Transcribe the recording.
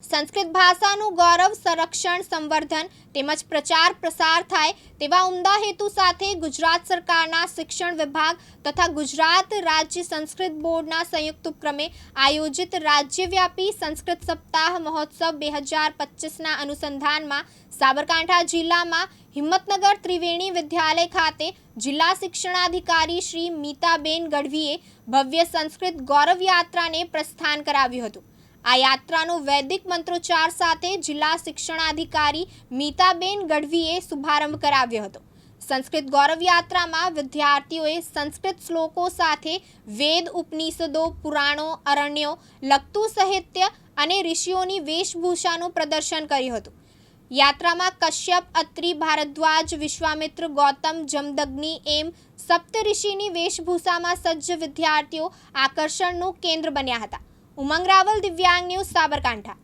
સંસ્કૃત ભાષાનું ગૌરવ, સંરક્ષણ, સંવર્ધન તેમજ પ્રચાર પ્રસાર થાય તેવા ઉમદા હેતુ સાથે ગુજરાત સરકારના શિક્ષણ વિભાગ તથા ગુજરાત રાજ્ય સંસ્કૃત બોર્ડના સંયુક્ત ઉપક્રમે આયોજિત રાજ્યવ્યાપી સંસ્કૃત સપ્તાહ મહોત્સવ બે હજાર પચીસના અનુસંધાનમાં સાબરકાંઠા જિલ્લામાં હિંમતનગર ત્રિવેણી વિદ્યાલય ખાતે જિલ્લા શિક્ષણાધિકારી શ્રી મીતાબેન ગઢવીએ ભવ્ય સંસ્કૃત ગૌરવ યાત્રાને પ્રસ્થાન કરાવ્યું હતું. આ યાત્રાનો વૈદિક મંત્રોચ્ચાર સાથે જિલ્લા શિક્ષણાધિકારી મીતાબેન ગઢવીએ શુભારંભ કરાવ્યો હતો. સંસ્કૃત ગૌરવ યાત્રામાં વિદ્યાર્થીઓએ સંસ્કૃત શ્લોકો સાથે વેદ ઉપનિષદો, પુરાણો, અરણ્યો, લખતું સાહિત્ય અને ઋષિઓની વેશભૂષાનું પ્રદર્શન કર્યું હતું. યાત્રામાં કશ્યપ, અત્રિ, ભારદ્વાજ, વિશ્વામિત્ર, ગૌતમ, જમદગ્નિ એમ સપ્તઋષિની વેશભૂષામાં સજ્જ વિદ્યાર્થીઓ આકર્ષણનું કેન્દ્ર બન્યા હતા. ઉમંગ રાવલ દિવ્યાંગ ન્યૂઝ સાબરકાંઠા